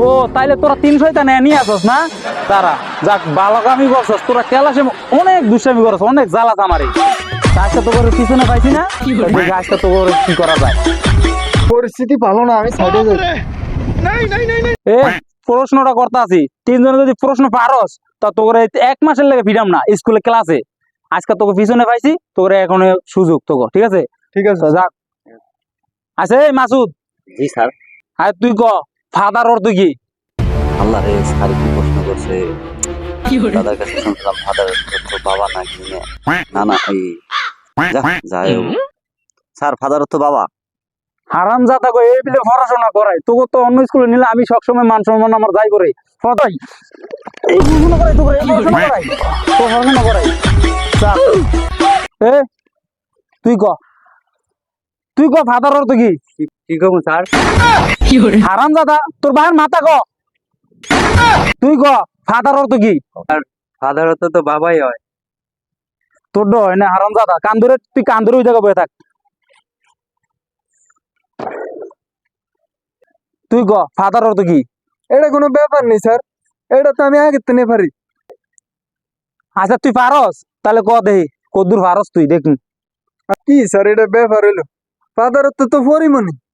ও তাইলে তোরা তিনশো তা নিয়ে আসস না? তারা যাক বালকামি করছস। তোরা কেলাসে অনেক দুষ্টামি করছ অনেক জ্বালাস আমারে আজকে তো করে পিছনে পাইছি না? আজকে তো করে কি করা যায়? পরিস্থিতি ভালো না আমি সাইডে যাই। এ প্রশ্নটা করতে আছি তিনজনে যদি প্রশ্ন পারস তা তোকে এক মাসের লেগে ফিরাম না স্কুলে ক্লাসে। আজকে তোকে পিছনে পাইছি তোকে এখন সুযোগ তোকে ঠিক আছে? ঠিক আছে। যাক। আছে এই মাসুদ? জি স্যার। আর তুই ক? ফাদার অর্থ কি? আল্লাহ রে স্যার কি প্রশ্ন করছে? দাদার কাছে শুনছিলাম ফাদার তো বাবা নে। না না এই যা- যাই হোক। স্যার ফাদার তো বাবা। হারাম জাতা কো এই বিলে পড়াশোনা করাই তোকে তো অন্য স্কুলে নিলে আমি সবসময় মান সম্মান আমার যাই করে ফটাই এই পড়াশোনা করাই তোকে এই পড়াশোনা করাই তো পড়াশোনা করাই যা। এ তুই ক? তুই ক ফাদার অর্থ কি? কি কম স্যার? হারাম দাদা তোর বাবার মাথা ক তুই ক ফাদার অর্থ কি? ফাদার তো তো বাবাই হয়। তোর হয় না হারাম দাদা কান্দুরে তুই কান্দুরে ওই থাক। তুই ক ফাদার অর্থ কি? এটা কোনো ব্যাপার নেই স্যার। এটা তো আমি আগে তেনে পারি। আচ্ছা তুই পারস? তাহলে ক দেহি কদ্দুর পারস তুই দেখুন। কি স্যার এটা ব্যাপার হইল ফাদার তো তো পরিমণি।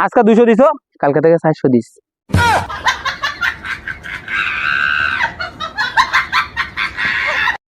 আজকে দুইশো দিছো? কালকে থেকে চারশো দিস।